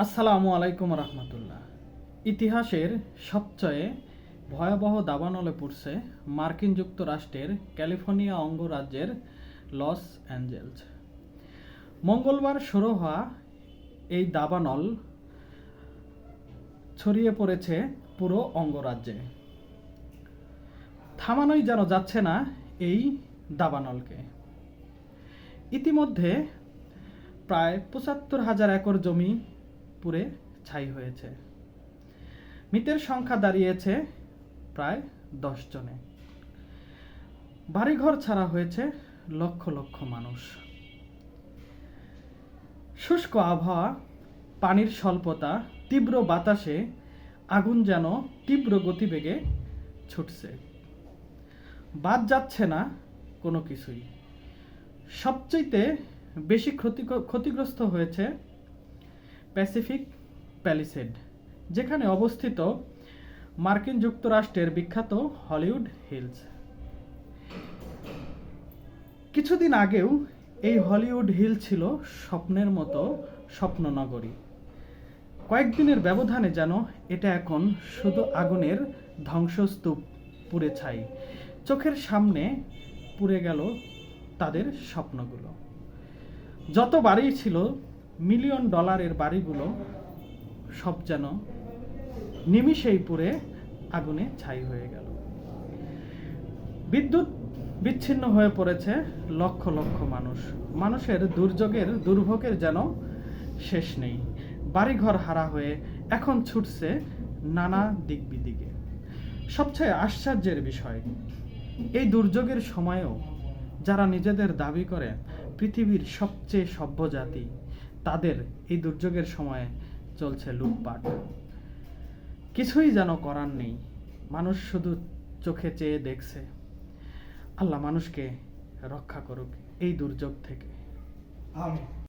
আসসালামু আলাইকুম রহমতুল্লাহ। ইতিহাসের সবচেয়ে ভয়াবহ দাবানলে পড়ছে মার্কিন যুক্তরাষ্ট্রের ক্যালিফোর্নিয়া অঙ্গরাজ্যের লস অ্যাঞ্জেলস। মঙ্গলবার শুরু হওয়া এই দাবানল ছড়িয়ে পড়েছে পুরো অঙ্গরাজ্যে। থামানোই যেন যাচ্ছে না এই দাবানলকে। ইতিমধ্যে প্রায় পঁচাত্তর হাজার একর জমি পুড়ে ছাই হয়েছে। মৃতের সংখ্যা দাঁড়িয়েছে প্রায় দশ জনে। বাড়িঘর ছাড়া হয়েছে লক্ষ লক্ষ মানুষ। শুষ্ক আবহাওয়া, পানির স্বল্পতা, তীব্র বাতাসে আগুন যেন তীব্র গতিবেগে ছুটছে। বাদ যাচ্ছে না কোনো কিছুই। সবচেয়ে বেশি ক্ষতি ক্ষতিগ্রস্ত হয়েছে প্যাসিফিক প্যালিসেড, যেখানে অবস্থিত মার্কিন যুক্তরাষ্ট্রের বিখ্যাত হলিউড হিলস। কিছুদিন আগেও এই হলিউড হিল ছিল স্বপ্নের মতো স্বপ্ননগরী। কয়েকদিনের ব্যবধানে যেন এটা এখন শুধু আগুনের ধ্বংসস্তূপ পুড়ে ছাই, চোখের সামনে পুড়ে গেল তাদের স্বপ্নগুলো। যত বাড়ি ছিল মিলিয়ন ডলারের বাড়িগুলো সব যেন নিমিষেই পুড়ে আগুনে ছাই হয়ে গেল। বিদ্যুৎ বিচ্ছিন্ন হয়ে পড়েছে লক্ষ লক্ষ মানুষ। মানুষের দুর্যোগের, দুর্ভোগের যেন শেষ নেই। বাড়িঘর হারা হয়ে এখন ছুটছে নানা দিক বিদিকে সবচেয়ে আশ্চর্যের বিষয়, এই দুর্যোগের সময়েও যারা নিজেদের দাবি করে, পৃথিবীর সবচেয়ে সভ্য জাতি তাদের এই দুর্যোগের সময়ে চলছে লুটপাট। কিছুই যেন করার নেই। মানুষ শুধু চোখে চেয়ে দেখছে। আল্লাহ মানুষকে রক্ষা করুক এই দুর্যোগ থেকে। আমিন।